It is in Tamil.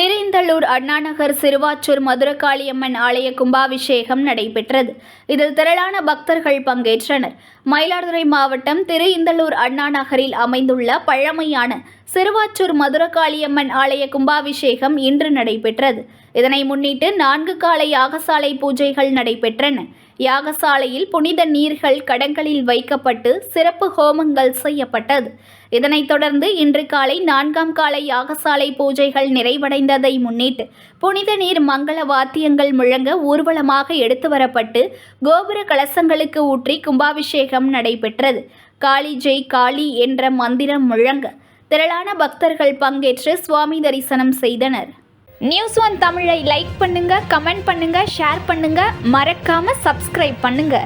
திருந்தள்ளூர் அண்ணாநகர் சிறுவாச்சூர் மதுரகாளியம்மன் ஆலய கும்பாபிஷேகம் நடைபெற்றது. இதில் திரளான பக்தர்கள் பங்கேற்றனர். மயிலாடுதுறை மாவட்டம் திரு இந்தளூர் அண்ணா அமைந்துள்ள பழமையான சிறுவாச்சூர் மதுரகாளியம்மன் ஆலய கும்பாபிஷேகம் இன்று நடைபெற்றது. இதனை முன்னிட்டு நான்கு கால யாகசாலை பூஜைகள் நடைபெற்றன. யாகசாலையில் புனித நீர்கள் கடங்களில் வைக்கப்பட்டு சிறப்பு ஹோமங்கள் செய்யப்பட்டது. இதனைத் தொடர்ந்து இன்று காலை நான்காம் கால யாகசாலை பூஜைகள் நிறைவடைந்ததை முன்னிட்டு புனித நீர் மங்கள வாத்தியங்கள் முழங்க ஊர்வலமாக எடுத்து வரப்பட்டு கோபுர கலசங்களுக்கு ஊற்றி கும்பாபிஷேகம் நடைபெற்றது. காளி ஜெய் காளி என்ற மந்திரம் முழங்க திரளான பக்தர்கள் பங்கேற்று சுவாமி தரிசனம் செய்தனர். நியூஸ் ஒன் தமிழை லைக் பண்ணுங்க கமெண்ட் பண்ணுங்க ஷேர் பண்ணுங்க. மறக்காம சப்ஸ்கிரைப் பண்ணுங்க.